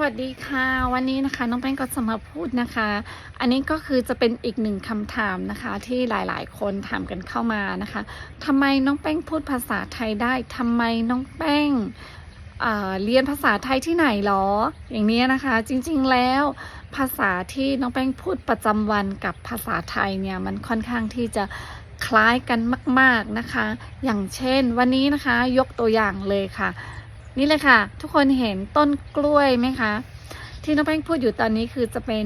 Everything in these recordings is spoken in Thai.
วัสดีค่ะวันนี้นะคะน้องแป้งก็จะมาพูดนะคะ อันนี้ก็คือจะเป็นอีกหนึ่งคำถามนะคะที่หลายๆ คนถามกันเข้ามานะคะทำไมน้องแป้งพูดภาษาไทยได้ทำไมน้องแป้งเเรียนภาษาไทยที่ไหนหรอ อย่างนี้นะคะ จริงๆแล้วภาษาที่น้องแป้งพูดประจำวันกับภาษาไทยเนี่ยมันค่อนข้างที่จะคล้ายกันมาก ๆนะคะ อย่างเช่น วันนี้นะคะยกตัวอย่างเลยค่ะ นี่เลยค่ะ ทุกคนเห็นต้นกล้วยไหมคะ ที่น้องแป้งพูดอยู่ตอนนี้คือจะเป็น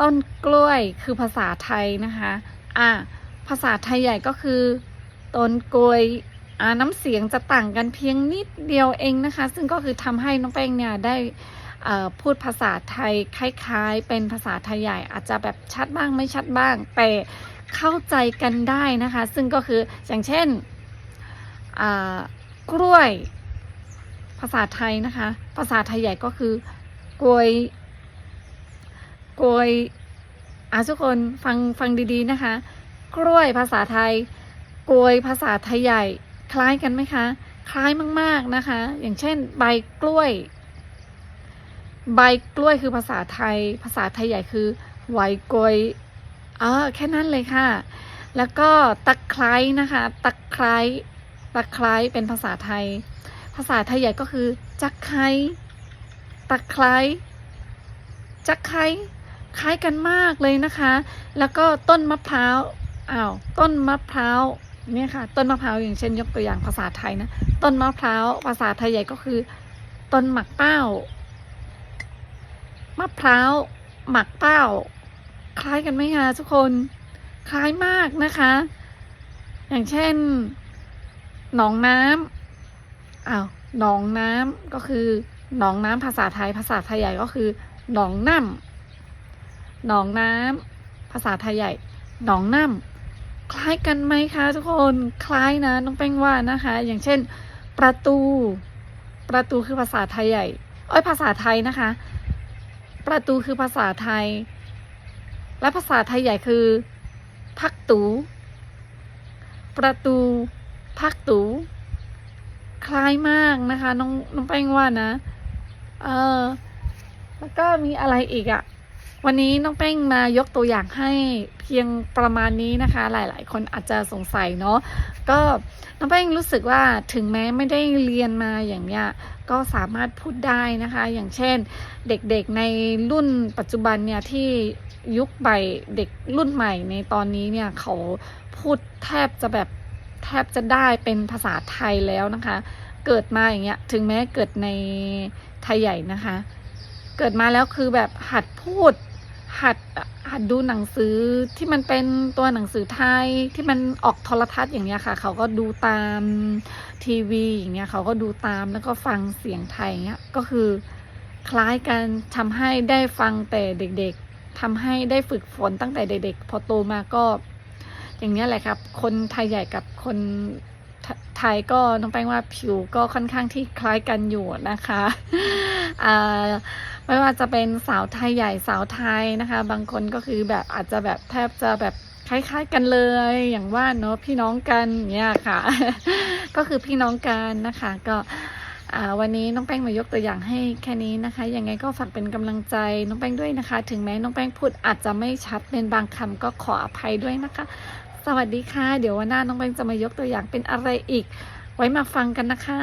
ต้นกล้วยคือภาษาไทยนะคะอะภาษาไทยใหญ่ก็คือต้นกล้วยอ่าน้ำเสียงจะต่างกันเพียงนิดเดียวเองนะคะ ซึ่งก็คือทำให้น้องแป้งเนี่ยได้พูดภาษาไทยคล้ายๆ เป็นภาษาไทยใหญ่อาจจะแบบชัดบ้างไม่ชัดบ้าง แต่เข้าใจกันได้นะคะ ซึ่งก็คืออย่างเช่นกล้วย ภาษาไทยนะคะ ภาษาไทยใหญ่ก็คือกลวยกลวยอะทุกคนฟังฟังดีๆนะคะ กล้วยภาษาไทยกลวยภาษาไทยใหญ่คล้ายกันไหมคะ คล้ายมากๆนะคะ อย่างเช่น ใบกล้วย ใบกล้วยคือภาษาไทย ภาษาไทยใหญ่คือไหวกลวยอ่าแค่นั้นเลยค่ะ แล้วก็ตะไคร้นะคะ ตะไคร้ตะไคร้เป็นภาษาไทย ภาษาไทยใหญ่ก็คือ จักไคร้ตะไคร้จักไคร้คล้ายกันมากเลยนะคะ แล้วก็ต้นมะพร้าวอ้าวต้นมะพร้าวเนี่ยค่ะ ต้นมะพร้าวอย่างเช่น ยกตัวอย่างภาษาไทยนะต้นมะพร้าวภาษาไทยใหญ่ก็คือ ต้นหมักเป้ามะพร้าวหมักเป้า คล้ายกันไหมคะทุกคนคล้ายมากนะคะ อย่างเช่น หนองน้ำ อ้าวหนองน้ำก็คือหนองน้ำภาษาไทย ภาษาไทยใหญ่ก็คือหนองน้ำหนองน้ำภาษาไทยใหญ่หนองน้ำคล้ายกันไหมคะทุกคนคล้ายนะน้องแป้งว่านะคะ อย่างเช่น ประตู ประตูคือภาษาไทยใหญ่เอ้ยภาษาไทยนะคะ ประตูคือภาษาไทย และภาษาไทยใหญ่คือพักตู ประตูพักตู คล้ายมากนะคะ น้องน้องแป้งว่านะ เออแล้วก็มีอะไรอีกอะ่ะ วันนี้น้องแป้งมายกตัวอย่างให้เพียงประมาณนี้นะคะ หลาย ๆ คนอาจจะสงสัยเนาะก็น้องแป้งรู้สึกว่าถึงแม้ไม่ได้เรียนมาอย่างเนี้ยก็สามารถพูดได้นะคะ อย่างเช่น เด็กๆในรุ่นปัจจุบันเนี่ยที่ยุคใหม่เด็กรุ่นใหม่ในตอนนี้เนี่ยเขาพูดแทบจะแบบ แทบจะได้เป็นภาษาไทยแล้วนะคะ เกิดมาอย่างเงี้ยถึงแม้เกิดในไทยใหญ่นะคะ เกิดมาแล้วคือแบบหัดพูด หัดหัดดูหนังสือที่มันเป็นตัวหนังสือไทยที่มันออกโทรทัศน์อย่างเงี้ยค่ะ เขาก็ดูตามทีวีอย่างเงี้ยเขาก็ดูตามแล้วก็ฟังเสียงไทยเงี้ยก็คือคล้ายกันทำให้ได้ฟังแต่เด็กๆทำให้ได้ฝึกฝนตั้งแต่เด็กๆ พอโตมาก็ อย่างนี้แหละครับ คนไทยใหญ่กับคนไทไทยก็น้องแป้งว่าผิวก็ค่อนข้างที่คล้ายกันอยู่นะคะไม่ว่าจะเป็นสาวไทยใหญ่สาวไทยนะคะ บางคนก็คือแบบอาจจะแบบแทบจะแบบคล้ายๆกันเลย อย่างว่าเนาะพี่น้องกันเนี่ยค่ะ ก็คือพี่น้องกันนะคะ ก็วันนี้น้องแป้งมายกตัวอย่างให้แค่นี้นะคะ ยังไงก็ฝากเป็นกำลังใจน้องแป้งด้วยนะคะ ถึงแม้น้องแป้งพูดอาจจะไม่ชัดเป็นบางคำก็ขออภัยด้วยนะคะ วัสดีค่ะ เดี๋ยววันหน้าน้องแป้งจะมายกตัวอย่างเป็นอะไรอีก ไว้มาฟังกันนะคะ